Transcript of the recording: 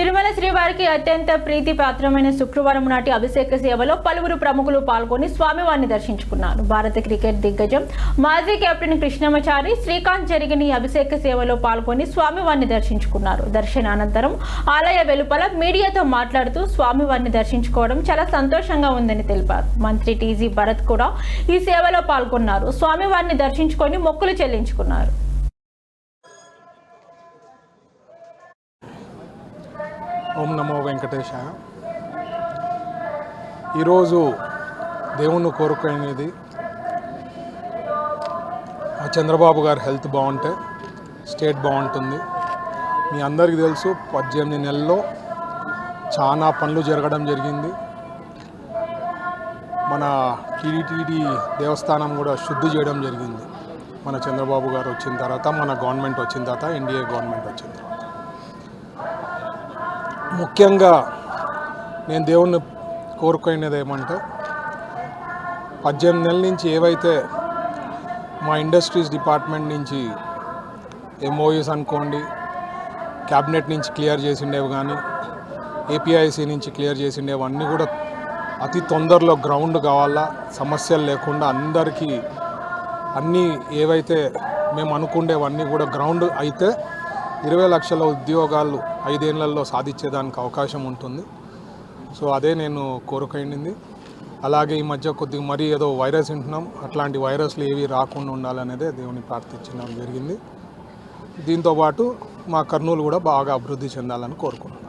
తిరుమల శ్రీవారికి అత్యంత ప్రీతి పాత్రమైన శుక్రవారం నాటి అభిషేక సేవలో పలువురు ప్రముఖులు పాల్గొని స్వామివారిని దర్శించుకున్నారు. భారత క్రికెట్ దిగ్గజం మాజీ కెప్టెన్ కృష్ణమచారి శ్రీకాంత్ జరిగిన ఈ అభిషేక సేవలో పాల్గొని స్వామివారిని దర్శించుకున్నారు. దర్శనానంతరం ఆలయ వెలుపల మీడియాతో మాట్లాడుతూ స్వామివారిని దర్శించుకోవడం చాలా సంతోషంగా ఉందని తెలిపారు. మంత్రి టీజీ భరత్ కూడా ఈ సేవలో పాల్గొన్నారు. స్వామివారిని దర్శించుకొని మొక్కులు చెల్లించుకున్నారు. ఓం నమో వెంకటేశ ఈరోజు దేవుణ్ణి కోరుకునేది ఆ చంద్రబాబు గారి హెల్త్ బాగుంటే స్టేట్ బాగుంటుంది. మీ అందరికీ తెలుసు పద్దెనిమిది నెలల్లో చాలా పనులు జరగడం జరిగింది. మన టీడీటీడీ దేవస్థానం కూడా శుద్ధి చేయడం జరిగింది. మన చంద్రబాబు గారు వచ్చిన తర్వాత మన గవర్నమెంట్ వచ్చిన తర్వాత ఎన్డీఏ గవర్నమెంట్ వచ్చిన తర్వాత. ముఖ్యంగా నేను దేవుణ్ణి కోరుకునేది ఏమంటే పద్దెనిమిది నెలల నుంచి ఏవైతే మా ఇండస్ట్రీస్ డిపార్ట్మెంట్ నుంచి ఎంఓయూస్ అనుకోండి క్యాబినెట్ నుంచి క్లియర్ చేసిండేవి కానీ ఏపీఐసి నుంచి క్లియర్ చేసిండేవి అన్నీ కూడా అతి తొందరలో గ్రౌండ్ కావాలా సమస్యలు లేకుండా అందరికీ అన్నీ ఏవైతే మేము అనుకుండేవన్నీ కూడా గ్రౌండ్ అయితే ఇరవై లక్షల ఉద్యోగాలు ఐదేళ్ళలో సాధించేదానికి అవకాశం ఉంటుంది. సో అదే నేను కోరుకైండింది అలాగే ఈ మధ్య కొద్దిగా మరీ ఏదో వైరస్ వింటున్నాం. అట్లాంటి వైరస్లు ఏవి రాకుండా ఉండాలనేదే దేవుని ప్రార్థించడం జరిగింది. దీంతోపాటు మా కర్నూలు కూడా బాగా అభివృద్ధి చెందాలని కోరుకున్నాను